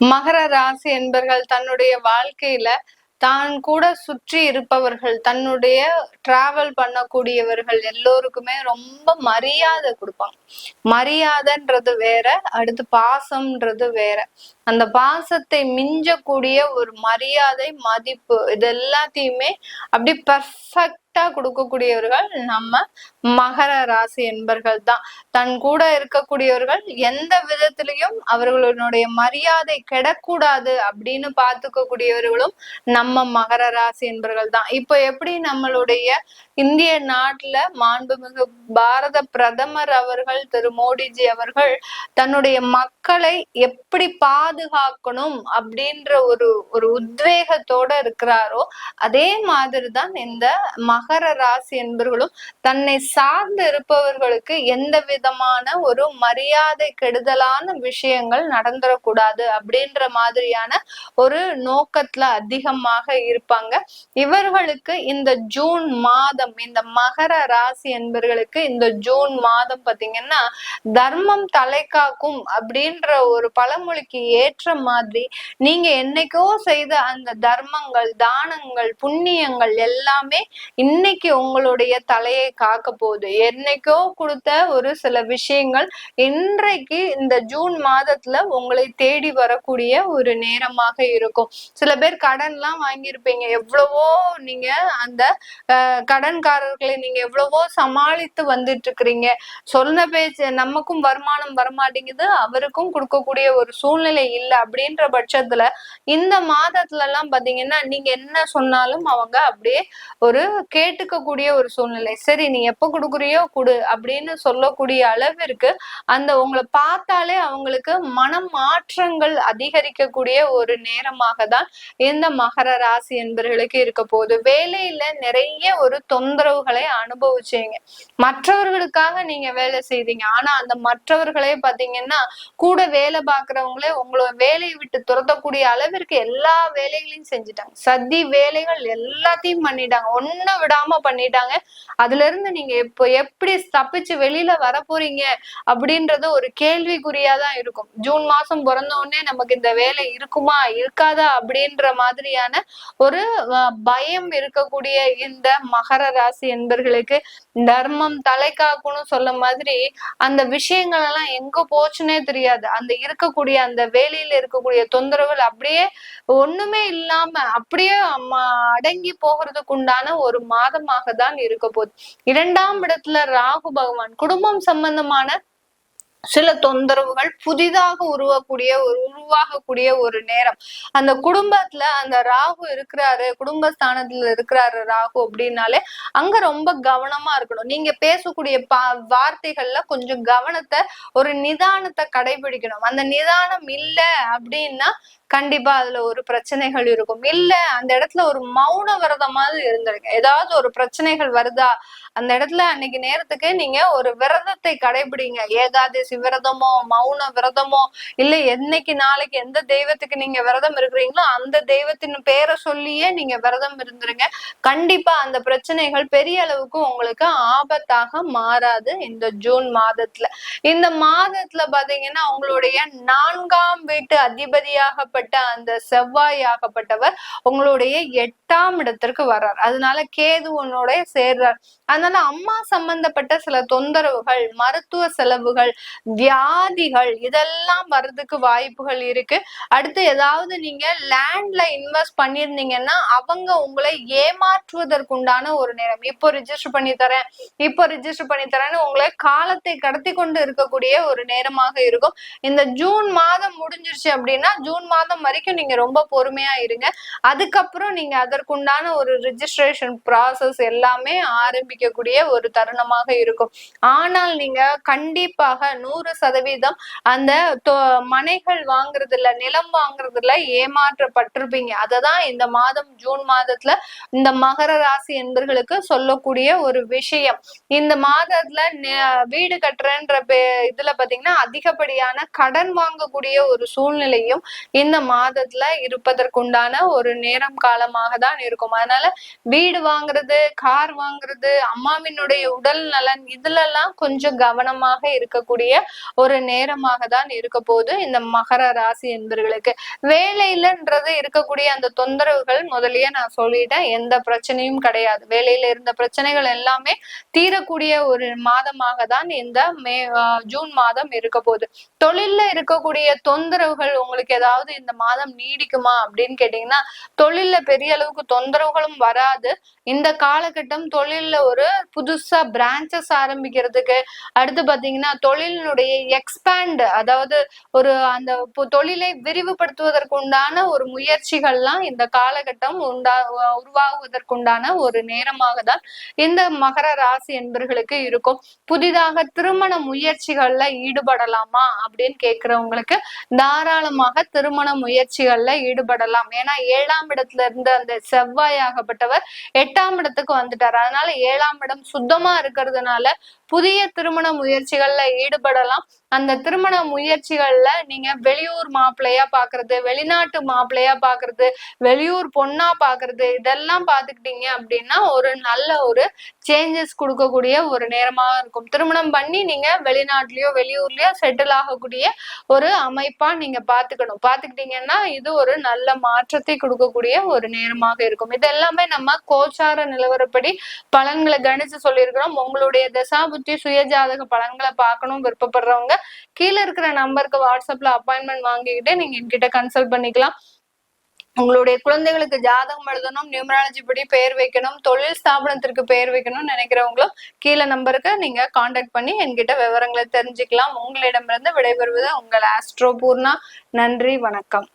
மகர ராசி என்பர்கள் தன்னுடைய வாழ்க்கையில தான் கூட சுற்றி இருப்பவர்கள் தன்னுடைய டிராவல் பண்ணக்கூடியவர்கள் எல்லோருக்குமே ரொம்ப மரியாதை கொடுப்பாங்க. மரியாதைன்றது வேற அடுத்து பாசம்ன்றது வேற. அந்த பாசத்தை மிஞ்சக்கூடிய ஒரு மரியாதை மதிப்பு இது எல்லாத்தையுமே அப்படி பர்ஃபெக்டா கொடுக்கக்கூடியவர்கள் நம்ம மகர ராசி என்பர்கள் தான் தன் கூட இருக்கக்கூடியவர்கள் எந்த விதத்திலையும் அவர்களுடைய மரியாதை கெடக்கூடாது அப்படின்னு பார்த்துக்க கூடியவர்களும் நம்ம மகர ராசி என்பர்கள் தான் இப்போ எப்படி நம்மளுடைய இந்திய நாட்டுல மாண்புமிகு பாரத பிரதமர் அவர்கள் திரு மோடிஜி அவர்கள் தன்னுடைய மக்களை எப்படி பாதுகாக்கணும் அப்படின்ற ஒரு ஒரு உத்வேகத்தோட இருக்கிறாரோ அதே மாதிரிதான் இந்த மகர ராசி என்பவர்களும் தன்னை சார்ந்து இருப்பவர்களுக்கு எந்த விதமான ஒரு மரியாதை கெடுதலான விஷயங்கள் நடந்துடக்கூடாது அப்படின்ற மாதிரியான ஒரு நோக்கத்துல அதிகமாக இருப்பாங்க. இவர்களுக்கு இந்த ஜூன் மாதம் இந்த மகர ராசி என்பவர்களுக்கு இந்த ஜூன் மாதம் பாத்தீங்கன்னா தர்மம் தலை காக்கும் அப்படின்ற ஒரு பழமொழிக்கு ஏற்ற மாதிரி நீங்க என்னைக்கோ செய்த அந்த தர்மங்கள் தானங்கள் புண்ணியங்கள் எல்லாமே இன்னைக்கு உங்களுடைய தலையை காக்க போகுது. என்னைக்கோ கொடுத்த ஒரு சில விஷயங்கள் இன்றைக்கு இந்த ஜூன் மாதத்துல உங்களை தேடி வரக்கூடிய ஒரு நேரமாக இருக்கும். சில பேர் கடன்லாம் வாங்கியிருப்பீங்க. எவ்வளவோ நீங்க அந்த கடன்காரர்களை நீங்க எவ்வளவோ சமாளித்து வந்துட்டு இருக்கிறீங்க சொன்ன பேச்சு நமக்கும் வருமானம் வரமாட்டேங்குது. அவருக்கும் கொடுக்கக்கூடிய ஒரு சூழ்நிலை இல்லை. அப்படின்ற பட்சத்துல இந்த மாதத்துல எல்லாம் பாத்தீங்கன்னா நீங்க என்ன சொன்னாலும் அவங்க அப்படியே ஒரு கேட்டுக்கக்கூடிய ஒரு சூழ்நிலை. சரி நீ எப்ப கொடுக்குறியோ கொடு அப்படின்னு சொல்லக்கூடிய அளவிற்கு அந்த உங்களை பார்த்தாலே அவங்களுக்கு மன மாற்றங்கள் அதிகரிக்கக்கூடிய ஒரு நேரமாக தான் இந்த மகர ராசி என்பர்களுக்கு இருக்க போகுது. வேலையில நிறைய ஒரு தொந்தரவுகளை அனுபவிச்சீங்க. மற்றவர்களுக்காக நீங்க வேலை செய்தீங்க. ஆனா அந்த மற்றவர்களே பாத்தீங்கன்னா கூட வேலை பார்க்கறவங்களே உங்களை வேலையை விட்டு துரத்தக்கூடிய அளவிற்கு எல்லா வேலைகளையும் செஞ்சுட்டாங்க. சதி வேலைகள் எல்லாத்தையும் பண்ணிட்டாங்க. ஒண்ணு விடாம பண்ணிட்டாங்க. அதுல இருந்து நீங்க இப்போ எப்படி தப்பிச்சு வெளியில வர போறீங்க அப்படின்றது ஒரு கேள்விக்குறியா தான் இருக்கும். ஜூன் மாசம் பிறந்த உடனே நமக்கு இந்த வேலை இருக்குமா இருக்காதா அப்படின்ற மாதிரியான ஒரு பயம் இருக்கக்கூடிய இந்த மகர ராசி என்பர்களுக்கு தர்மம் தலை சொல்ல மாதிரி அந்த விஷயங்கள் எல்லாம் எங்க போச்சுன்னே தெரியாது. அந்த இருக்கக்கூடிய அந்த வேலையில இருக்கக்கூடிய தொந்தரவுகள் அப்படியே ஒண்ணுமே இல்லாம அப்படியே அடங்கி போகிறதுக்கு உண்டான ஒரு மாதமாக தான் இருக்க போகுது இரண்டாம் இடத்துல ராகு பகவான். குடும்பம் சம்பந்தமான சில தொந்தரவுகள் புதிதாக உருவக்கூடிய ஒரு உருவாகக்கூடிய ஒரு நேரம். அந்த குடும்பத்துல அந்த ராகு இருக்கிறாரு குடும்பஸ்தானத்துல இருக்கிறாரு ராகு அப்படின்னாலே அங்க ரொம்ப கவனமா இருக்கணும். நீங்க பேசக்கூடிய பா வார்த்தைகள்ல கொஞ்சம் கவனத்தை ஒரு நிதானத்தை கடைபிடிக்கணும். அந்த நிதானம் இல்லை அப்படின்னா கண்டிப்பா அதுல ஒரு பிரச்சனைகள் இருக்கும். இல்ல அந்த இடத்துல ஒரு மௌன விரதமாவது இருந்திருங்க. ஏதாவது ஒரு பிரச்சனைகள் வருதா? அந்த இடத்துல அன்னைக்கு நேரத்துக்கு நீங்க ஒரு விரதத்தை கடைபிடிங்க. ஏகாதசி விரதமோ மௌன விரதமோ இல்ல என்னைக்கு நாளைக்கு எந்த தெய்வத்துக்கு நீங்க விரதம் இருக்கிறீங்களோ அந்த தெய்வத்தின் பேரை சொல்லியே நீங்க விரதம் இருந்துருங்க. கண்டிப்பா அந்த பிரச்சனைகள் பெரிய அளவுக்கு உங்களுக்கு ஆபத்தாக மாறாது இந்த ஜூன் மாதத்துல. இந்த மாதத்துல பாத்தீங்கன்னா உங்களுடைய நான்காம் வீட்டு அதிபதியாகப்பட்ட அந்த செவ்வாய் ஆகப்பட்டவர் உங்களுடைய எட்டாம் இடத்திற்கு வர்றார். அதனால கேது உன்னோட சேர்றார். அதனால அம்மா சம்பந்தப்பட்ட சில தொந்தரவுகள் மருத்துவ செலவுகள் வியாதிகள் இதெல்லாம் வர்றதுக்கு வாய்ப்புகள் இருக்கு. அடுத்து ஏதாவது நீங்க லேண்ட்ல இன்வெஸ்ட் பண்ணிருந்தீங்கன்னா அவங்க உங்களை ஏமாற்றுவதற்குண்டான ஒரு நேரம். இப்போ ரிஜிஸ்டர் பண்ணி தரேன் இப்போ ரிஜிஸ்டர் பண்ணி தரேன்னு உங்களை காலத்தை கடத்தி கொண்டு இருக்கக்கூடிய ஒரு நேரமாக இருக்கும். இந்த ஜூன் மாதம் முடிஞ்சிருச்சு அப்படின்னா ஜூன் மாதம் வரைக்கும் நீங்க ரொம்ப பொறுமையா இருங்க. அதுக்கப்புறம் நீங்க அதற்குண்டான ஒரு ரிஜிஸ்ட்ரேஷன் ப்ராசஸ் எல்லாமே ஆரம்பிக்க ஆரம்பிக்கக்கூடிய ஒரு தருணமாக இருக்கும். ஆனால் நீங்க கண்டிப்பாக நூறு சதவீதம் அந்த மனைகள் வாங்குறதுல நிலம் வாங்குறதுல ஏமாற்றப்பட்டிருப்பீங்க. அததான் இந்த மாதம் ஜூன் மாதத்துல இந்த மகர ராசி என்பர்களுக்கு சொல்லக்கூடிய ஒரு விஷயம். இந்த மாதத்துல வீடு கட்டுறன்ற இதுல பாத்தீங்கன்னா அதிகப்படியான கடன் வாங்கக்கூடிய ஒரு சூழ்நிலையும் இந்த மாதத்துல இருப்பதற்குண்டான ஒரு நேரம் காலமாக தான் இருக்கும். அதனால வீடு வாங்குறது கார் வாங்குறது அம்மாவினுடைய உடல் நலன் இதுல எல்லாம் கொஞ்சம் கவனமாக இருக்கக்கூடிய ஒரு நேரமாக தான் இருக்க போது இந்த மகர ராசி என்பர்களுக்கு. வேலையிலன்றது இருக்கக்கூடிய அந்த தொந்தரவுகள் முதலியே நான் சொல்லிட்டேன். எந்த பிரச்சனையும் கிடையாது. வேலையில இருந்த பிரச்சனைகள் எல்லாமே தீரக்கூடிய ஒரு மாதமாக தான் இந்த மே ஜூன் மாதம் இருக்க போகுது. தொழில்ல இருக்கக்கூடிய தொந்தரவுகள் உங்களுக்கு ஏதாவது இந்த மாதம் நீடிக்குமா அப்படின்னு கேட்டீங்கன்னா தொழில்ல பெரிய அளவுக்கு தொந்தரவுகளும் வராது. இந்த காலகட்டம் தொழில்ல ஒரு புதுசா பிரான்ச்சஸ் ஆரம்பிக்கிறதுக்கு அடுத்து பாத்தீங்கன்னா தொழிலினுடைய எக்ஸ்பேண்ட் அதாவது ஒரு அந்த தொழிலை விரிவுபடுத்துவதற்கு உண்டான ஒரு முயற்சிகள்லாம் இந்த காலகட்டம் உண்டா உருவாகுவதற்குண்டான ஒரு நேரமாக தான் இந்த மகர ராசி என்பர்களுக்கு இருக்கும். புதிதாக திருமண முயற்சிகள்ல ஈடுபடலாமா அப்படின்னு கேட்கிறவங்களுக்கு தாராளமாக திருமண முயற்சிகள்ல ஈடுபடலாம். ஏன்னா ஏழாம் இடத்துல இருந்து அந்த செவ்வாய் ஆகப்பட்டவர் எட்டாம் இடத்துக்கு வந்துட்டார். அதனால ஏழாம் இடம் சுத்தமா இருக்கிறதுனால புதிய திருமண முயற்சிகள்ல ஈடுபடலாம். அந்த திருமண முயற்சிகள்ல நீங்க வெளியூர் மாப்பிள்ளையா பாக்குறது வெளிநாட்டு மாப்பிள்ளையா பாக்குறது வெளியூர் பொண்ணா பாக்குறது இதெல்லாம் பாத்துக்கிட்டீங்க அப்படின்னா ஒரு நல்ல ஒரு சேஞ்சஸ் கொடுக்கக்கூடிய ஒரு நேரமா இருக்கும். திருமணம் பண்ணி நீங்க வெளிநாட்டுலயோ வெளியூர்லயோ செட்டில் ஆகக்கூடிய ஒரு அமைப்பா நீங்க பாத்துக்கணும். பாத்துக்கிட்டீங்கன்னா இது ஒரு நல்ல மாற்றத்தை கொடுக்கக்கூடிய ஒரு நேரமாக இருக்கும். இது எல்லாமே நம்ம கோச்சார நிலவரப்படி பலன்களை கணிச்சு சொல்லியிருக்கிறோம். உங்களுடைய தசா புத்தி சுயஜாதக பலன்களை பார்க்கணும் விருப்பப்படுறவங்க கீழே இருக்கிற நம்பருக்கு வாட்ஸ்அப்ல அப்பாயின்மெண்ட் வாங்கிக்கிட்டு நீங்க என்கிட்ட கன்சல்ட் பண்ணிக்கலாம். உங்களுடைய குழந்தைகளுக்கு ஜாதகம் எழுதணும் நியூமராலஜி படி பெயர் வைக்கணும் தொழில் ஸ்தாபனத்திற்கு பெயர் வைக்கணும்னு நினைக்கிறவங்களும் கீழே நம்பருக்கு நீங்க காண்டாக்ட் பண்ணி என்கிட்ட விவரங்களை தெரிஞ்சுக்கலாம். உங்களிடமிருந்து விடைபெறுவது உங்கள் ஆஸ்ட்ரோ பூர்ணா. நன்றி வணக்கம்.